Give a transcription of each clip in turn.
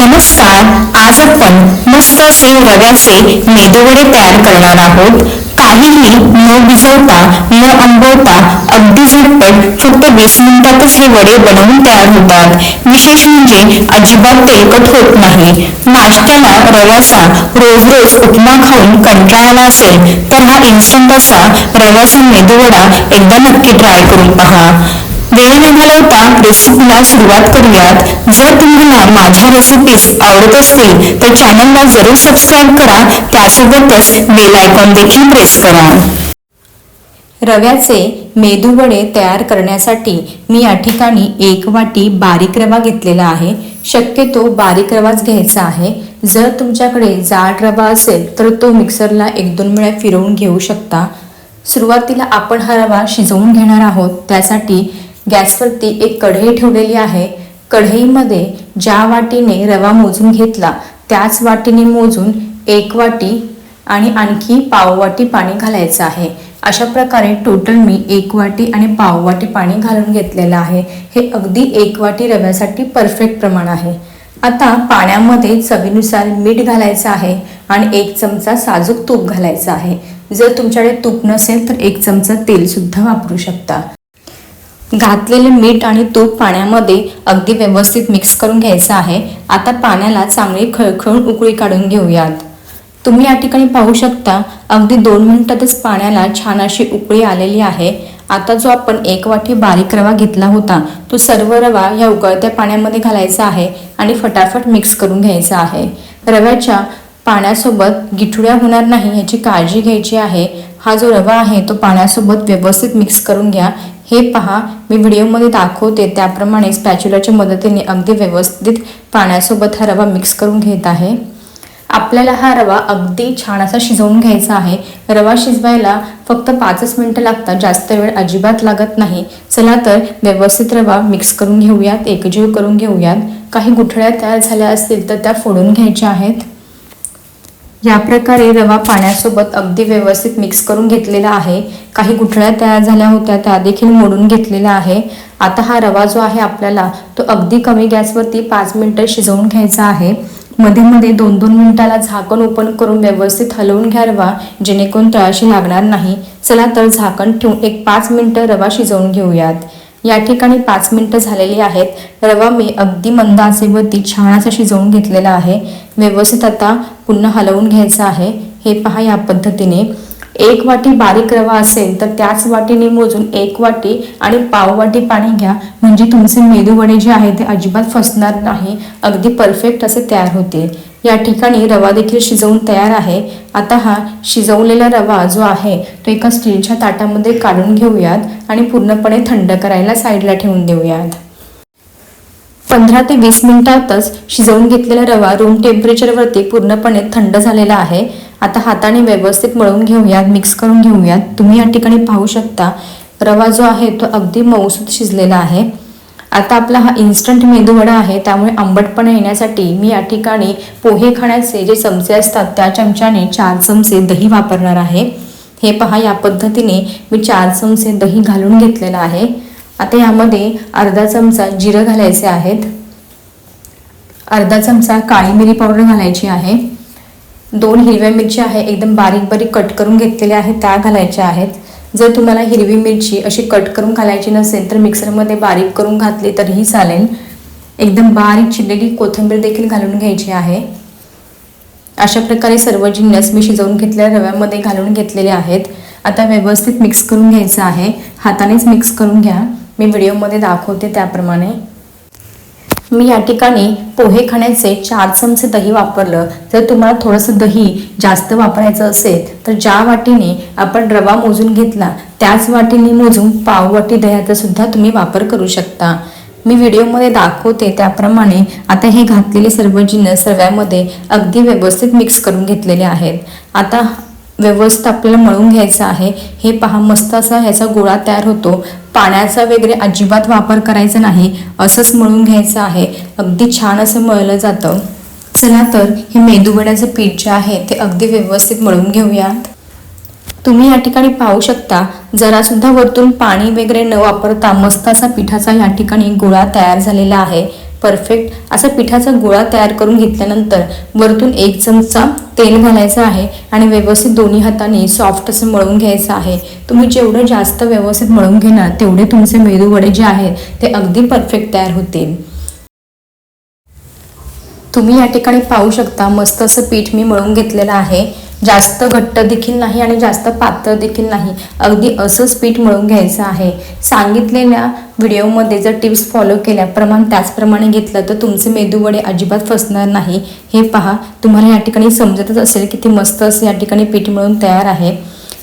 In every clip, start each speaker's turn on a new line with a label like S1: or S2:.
S1: नमस्कार आज आपण मस्त असे रव्याचे मेदूवडे तयार करणार आहोत. काहीही न भिजवता न आंबवता अगदी झटपट फक्त वीस मिनिटातच हे वडे बनवून तयार होतात. विशेष म्हणजे अजिबात तेलकट होत नाही. नाश्त्याला रव्याचा रोज रोज उपमा खाऊन कंटाळाला असेल तर हा इन्स्टंट असा रव्याचा मेदूवडा एकदा नक्की ट्राय करून पहा. वेळ न घालवता रेसिपीला सुरुवात करूयात. जर तुम्हाला माझ्या रेसिपीज आवडत असतील तर चॅनलला जरूर सबस्क्राईब करा. त्यासोबतच बेल आयकॉन देखील प्रेस करा. रव्याचे मेदू वडे तयार करण्यासाठी मी या ठिकाणी एक वाटी बारीक रवा घेतलेला आहे. शक्यतो बारीक रवाच घ्यायचा आहे. जर तुमच्याकडे जाड रवा असेल तर तो मिक्सरला एक दोन वेळा फिरवून घेऊ शकता. सुरुवातीला आपण हा रवा शिजवून घेणार आहोत. त्यासाठी गॅसवरती एक कढई ठेवलेली आहे. कढईमध्ये ज्या वाटीने रवा मोजून घेतला त्याच वाटीने मोजून एक वाटी आणि आणखी पाव वाटी पाणी घालायचं आहे. अशा प्रकारे टोटल मी एक वाटी आणि पाव वाटी पाणी घालून घेतलेलं आहे. हे अगदी एक वाटी रव्यासाठी परफेक्ट प्रमाण आहे. आता पाण्यामध्ये चवीनुसार मीठ घालायचं आहे आणि एक चमचा साजूक तूप घालायचं आहे. जर तुमच्याकडे तूप नसेल तर एक चमचा तेल सुद्धा वापरू शकता. घातलेले मीठ आणि तूप पाण्यामध्ये अगदी व्यवस्थित मिक्स करून घ्यायचं आहे. आता पाण्याला चांगली खळखळून उकळी काढून घेऊयात. तुम्ही या ठिकाणी पाहू शकता अगदी दोन मिनिटातच पाण्याला छान अशी उकळी आलेली आहे. आता जो आपण एक वाटी बारीक रवा घेतला होता तो सर्व रवा या उकळत्या पाण्यामध्ये घालायचा आहे आणि फटाफट मिक्स करून घ्यायचा आहे. रव्याच्या पाण्यासोबत गिठुड्या होणार नाही याची काळजी घ्यायची आहे. हा जो रवा आहे तो पाण्यासोबत व्यवस्थित मिक्स करून घ्या. हे पहा मी व्हिडिओमध्ये दाखवते त्याप्रमाणे स्पॅच्युलाच्या मदतीने अगदी व्यवस्थित पाण्यासोबत हा रवा मिक्स करून घेत आहे. आपल्याला हा रवा अगदी छान असा शिजवून घ्यायचा आहे. रवा शिजवायला फक्त पाचच मिनटं लागतात जास्त वेळ अजिबात लागत नाही. चला तर व्यवस्थित रवा मिक्स करून घेऊयात एकजीव करून घेऊयात. काही गुठळ्या तयार झाल्या असतील तर त्या फोडून घ्यायच्या आहेत. या प्रकारे रवा पाण्यासोबत अगदी व्यवस्थित मिक्स करून घेतलेला आहे. काही गुठळ्या तयार झाल्या होत्या त्या देखील मोडून घेतलेल्या आहे. आता हा रवा जो आहे आपल्याला तो अगदी कमी गॅसवरती पाच मिनटं शिजवून घ्यायचा आहे. मध्ये मध्ये दोन दोन मिनिटाला झाकण ओपन करून व्यवस्थित हलवून घ्या रवा जेणेकरून तळाशी लागणार नाही. चला तर झाकण ठेवून एक पाच मिनटं रवा शिजवून घेऊयात. या ठिकाणी पाच मिनटं झालेली आहेत. रवा मी अगदी मंद आचेवरती छान असा शिजवून घेतलेला आहे. व्यवस्थित आता पुन्हा हलवून घ्यायचं आहे. हे पहा या पद्धतीने. एक वाटी बारीक रवा असेल तर त्याच वाटीने मोजून एक वाटी आणि पाव वाटी पाणी घ्या. म्हणजे तुमचे मेदू वडे जे आहे ते अजिबात फसणार नाही. अगदी परफेक्ट असे तयार होतील. या ठिकाणी रवा देखील शिजवून तयार आहे. आता हा शिजवलेला रवा जो आहे तो एका स्टीलच्या ताटामध्ये काढून घेऊयात आणि पूर्णपणे थंड करायला साईडला ठेवून देऊयात. पंधरा ते वीस मिनिटातच शिजवून घेतलेला रवा रूम टेम्परेचरवरती पूर्णपणे थंड झालेला आहे. आता हाताने व्यवस्थित मळून घेऊयात मिक्स करून घेऊयात. तुम्ही या ठिकाणी पाहू शकता रवा जो आहे तो अगदी मऊसूत शिजलेला आहे. आता आपला हा इन्स्टंट मेदूवडा आहे त्यामुळे आंबटपणा येण्यासाठी मी या ठिकाणी पोहे खाण्याचे जे चमचे असतात त्या चमच्याने चार चमचे दही वापरणार आहे. हे पहा या पद्धतीने मी चार चमचे दही घालून घेतलेलं आहे. आता यामध्ये अर्धा चमचा जिरं घालायचे आहेत. अर्धा चमचा काळी मिरी पावडर घालायची आहे. दोन हिरव्या मिरच्या आहे एकदम बारीक बारीक कट करून घेतलेल्या आहेत त्या घालायच्या आहेत. जर तुम्हाला हिरवी मिरची अशी कट करून घालायची नसेल तर मिक्सरमध्ये बारीक करून घातली तरीही चालेल. एकदम बारीक चिरलेली कोथिंबीर देखील घालून घ्यायची आहे. अशा प्रकारे सर्व जिन्नस मी शिजवून घेतलेल्या रव्यामध्ये घालून घेतलेले आहेत. आता व्यवस्थित मिक्स करून घ्यायचं आहे. हातानेच मिक्स करून घ्या. मी व्हिडिओमध्ये दाखवते त्याप्रमाणे. मी या ठिकाणी पोहे खाण्याचे चार चमचे दही वापरलं. जर तुम्हाला थोडंसं दही जास्त वापरायचं असेल तर ज्या वाटीने आपण रवा मोजून घेतला त्याच वाटीने मोजून पाव वाटी दह्याचा सुद्धा तुम्ही वापर करू शकता. मी व्हिडिओमध्ये दाखवते त्याप्रमाणे आता हे घातलेले सर्व जिन्नस रव्यामध्ये अगदी व्यवस्थित मिक्स करून घेतलेले आहेत. आता व्यवस्थित आपल्याला मळून घ्यायचं आहे. हे पहा मस्त असा ह्याचा गोळा तयार होतो. पाण्याचा वगैरे अजिबात वापर करायचा नाही. असंच मळून घ्यायचं आहे. अगदी छान असं मळलं जातं. चला तर हे मेदूवड्याचं पीठ जे आहे ते अगदी व्यवस्थित मळून घेऊयात. तुम्ही या ठिकाणी पाहू शकता जरा सुद्धा वरतून पाणी वगैरे न वापरता मस्त असा पिठाचा या ठिकाणी गोळा तयार झालेला आहे. परफेक्ट असा पिठाचा गोळा तयार करून घेतल्यानंतर वरतून एक चमचा तेल घालायचं आहे आणि व्यवस्थित दोन्ही हाताने सॉफ्ट असं मळून घ्यायचं आहे. तुम्ही जेवढं जास्त व्यवस्थित मळून घेणार तेवढे तुमचे मेदू वडे जे आहेत ते अगदी परफेक्ट तयार होतील. तुम्ही या ठिकाणी पाहू शकता मस्त असं पीठ मी मळून घेतलेलं आहे. जास्त घट्ट देखील नाही आणि जास्त पातळ देखील नाही. अगदी असंच पीठ मळून घ्यायचं आहे. सांगितलेल्या व्हिडिओमध्ये जर टिप्स फॉलो केल्याप्रमाणे त्याचप्रमाणे घेतलं तर तुमचे मेदूवडे अजिबात फसणार नाही. हे पहा तुम्हाला या ठिकाणी समजतच असेल की ते मस्त असं या ठिकाणी पीठ मिळून तयार आहे.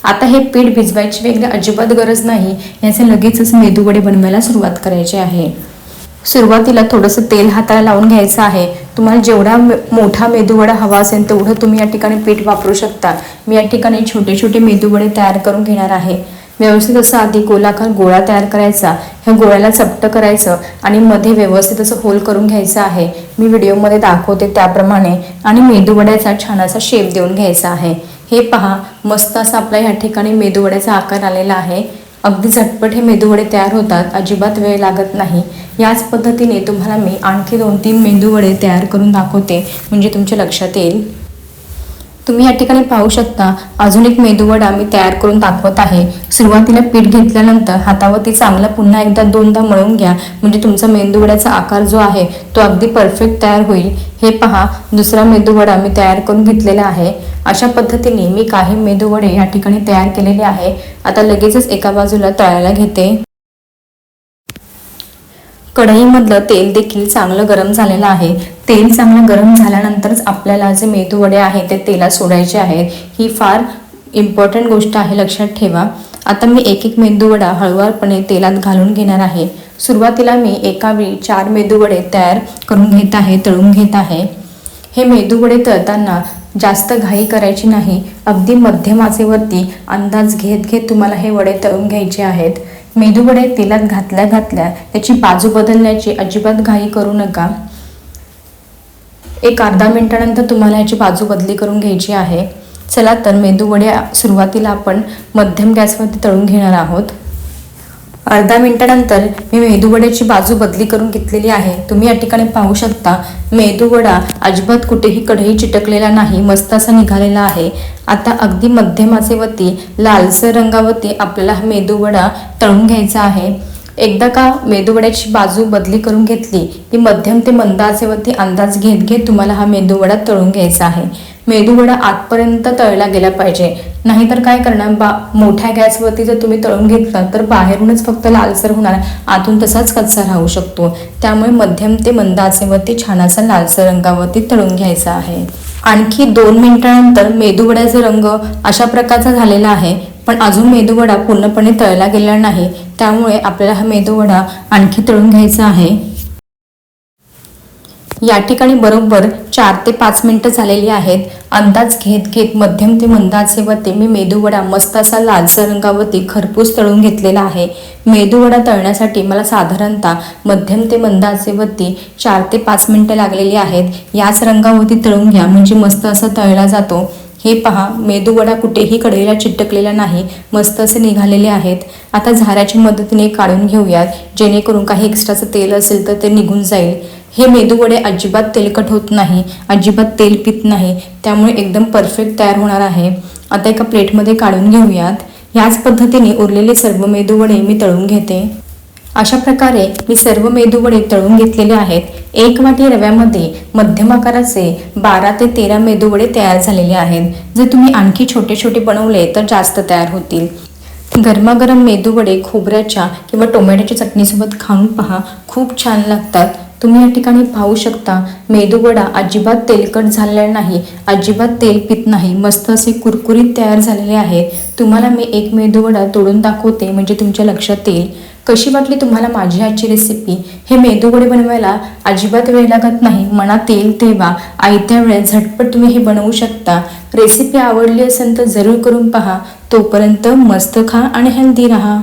S1: आता हे पीठ भिजवायची वेगळी अजिबात गरज नाही. याचे लगेचच मेदूवडे बनवायला सुरुवात करायची आहे. सुरुवातीला थोडंसं तेल हाताला लावून घ्यायचं आहे. तुम्हाला जेवढा मोठा मेदूवडा हवा असेल तेवढं तुम्ही या ठिकाणी पीठ वापरू शकता. मी या ठिकाणी छोटे छोटे मेदूवडे तयार करून घेणार आहे. व्यवस्थित असं आधी गोलाकार गोळा तयार करायचा. ह्या गोळ्याला चपटं करायचं आणि मध्ये व्यवस्थित असं होल करून घ्यायचं आहे. मी व्हिडिओमध्ये दाखवते त्याप्रमाणे आणि मेदूवड्याचा छान असा शेप देऊन घ्यायचा आहे. हे पहा मस्त असा आपला ह्या ठिकाणी मेदूवड्याचा आकार आलेला आहे. अगदी झटपट हे मेदूवडे तयार होतात. अजिबात वेळ लागत नाही. याच पद्धतीने तुम्हाला मी आणखी दोन तीन मेदूवडे तयार करून दाखवते. म्हणजे तुमच्या लक्षात येईल. तुम्ही या ठिकाणी पाहू शकता अजून एक मेदूवडा मी तयार करून दाखवत आहे. सुरुवातीला पीठ घेतल्यानंतर हातावरती चांगला पुन्हा एकदा दोनदा मळून घ्या. म्हणजे तुमचा मेंदूवड्याचा आकार जो आहे तो अगदी परफेक्ट तयार होईल. हे पहा दुसरा मेदूवडा मी तयार करून घेतलेला आहे. अशा पद्धतीने मी काही मेदूवडे या ठिकाणी तयार केलेले आहे. आता लगेचच एका बाजूला तळायला घेते. कढईमधलं तेल देखील चांगलं गरम झालेलं आहे. तेल चांगलं गरम झाल्यानंतरच आपल्याला जे मेदूवडे वडे आहेत ते तेलात सोडायचे आहेत. ही फार इम्पॉर्टंट गोष्ट आहे लक्षात ठेवा. आता मी एक एक मेदूवडा हळुवारपणे तेलात घालून घेणार आहे. सुरुवातीला मी एका वेळी चार मेदूवडे तयार करून घेत आहे तळून घेत आहे. हे मेदूवडे तळताना जास्त घाई करायची नाही. अगदी मध्यमाचेवरती अंदाज घेत घेत तुम्हाला हे वडे तळून घ्यायचे आहेत. मेदूवडे तेलात घातल्या घातल्या त्याची बाजू बदलण्याची अजिबात घाई करू नका. एक अर्धा मिनटानंतर तुम्हाला याची बाजू बदली करून घ्यायची आहे. चला तर मेदूवडे सुरुवातीला आपण मध्यम गॅसवरती तळून घेणार आहोत. अर्धा मिनिटानंतर मी मेदूवड्याची बाजू बदली करून घेतलेली आहे. तुम्ही या ठिकाणी पाहू शकता मेदूवडा अजिबात कुठेही कढई चिटकलेला नाही मस्त असा निघालेला आहे. आता अगदी मध्यमाचे वती लालसर रंगावरती आपल्याला हा मेदूवडा तळून घ्यायचा आहे. एकदा का मेदूवड्याची बाजू बदली करून घेतली की मध्यम ते मंद आचेवरती अंदाज घेत घेत तुम्हाला हा मेदूवडा तळून घ्यायचा आहे. मेदूवडा आतपर्यंत तळला गेला पाहिजे. नाहीतर काय करणार? बा मोठ्या गॅसवरती जर तुम्ही तळून घेतला तर बाहेरूनच फक्त लालसर होणार आतून तसाच कच्चा राहू शकतो. त्यामुळे मध्यम ते मंद आचेवरती छान असा लालसर रंगावरती तळून घ्यायचा आहे. आणखी दोन मिनिटानंतर मेदूवड्याचा रंग अशा प्रकारचा झालेला आहे. पण अजून मेदूवडा पूर्णपणे तळला गेला नाही त्यामुळे आपल्याला हा मेदूवडा आणखी तळून घ्यायचा आहे. या ठिकाणी बरोबर चार ते पाच मिनिटं झालेली आहेत. अंदाज घेत घेत मध्यम ते मंद आचेवरती मी मेदूवडा मस्त असा लालसर रंगावरती खरपूस तळून घेतलेला आहे. मेदूवडा तळण्यासाठी मला साधारणतः मध्यम ते मंद वती चार ते पाच मिनिटं लागलेली आहेत. याच रंगावरती तळून घ्या म्हणजे मस्त असा तळला जातो. हे पहा मेदूवडा कुठेही कढईला चिटकलेला नाही मस्त असे निघालेले आहेत. आता झाऱ्याच्या मदतीने काढून घेऊयात. जेणेकरून काही एक्स्ट्राचं तेल असेल तर ते निघून जाईल. हे मेदूवडे अजिबात तेलकट होत नाही अजिबात तेल पित नाही. त्यामुळे एकदम परफेक्ट तयार होणार आहे. आता एका प्लेटमध्ये काढून घेऊयात. याच पद्धतीने उरलेले सर्व मेदूवडे मी तळून घेते. अशा प्रकारे मी सर्व मेदूवडे तळून घेतलेले आहेत. एक वाटी रव्यामध्ये मध्यम आकाराचे बारा ते तेरा मेदूवडे तयार झालेले आहेत. जर तुम्ही आणखी छोटे छोटे बनवले तर जास्त तयार होतील. गरमागरम मेदूवडे खोबऱ्याच्या किंवा टोमॅटोच्या चटणीसोबत खाऊन पहा. खूप छान लागतात. तुम्ही या ठिकाणी पाहू शकता मेदूवडा अजिबात तेलकट झालेला नाही अजिबात तेल पित नाही मस्त असे कुरकुरीत तयार झालेले आहेत तुम्हाला मी एक मेदूवडा तोडून दाखवते म्हणजे तुमच्या लक्षात येईल. कशी वाटली तुम्हाला माझी आजची रेसिपी हे मेदूवडे बनवायला अजिबात वेळ लागत नाही मनात येईल तेव्हा. आयत्या वेळेत झटपट तुम्ही हे बनवू शकता. रेसिपी आवडली असेल तर जरूर करून पहा. तोपर्यंत मस्त खा आणि हेल्दी राहा.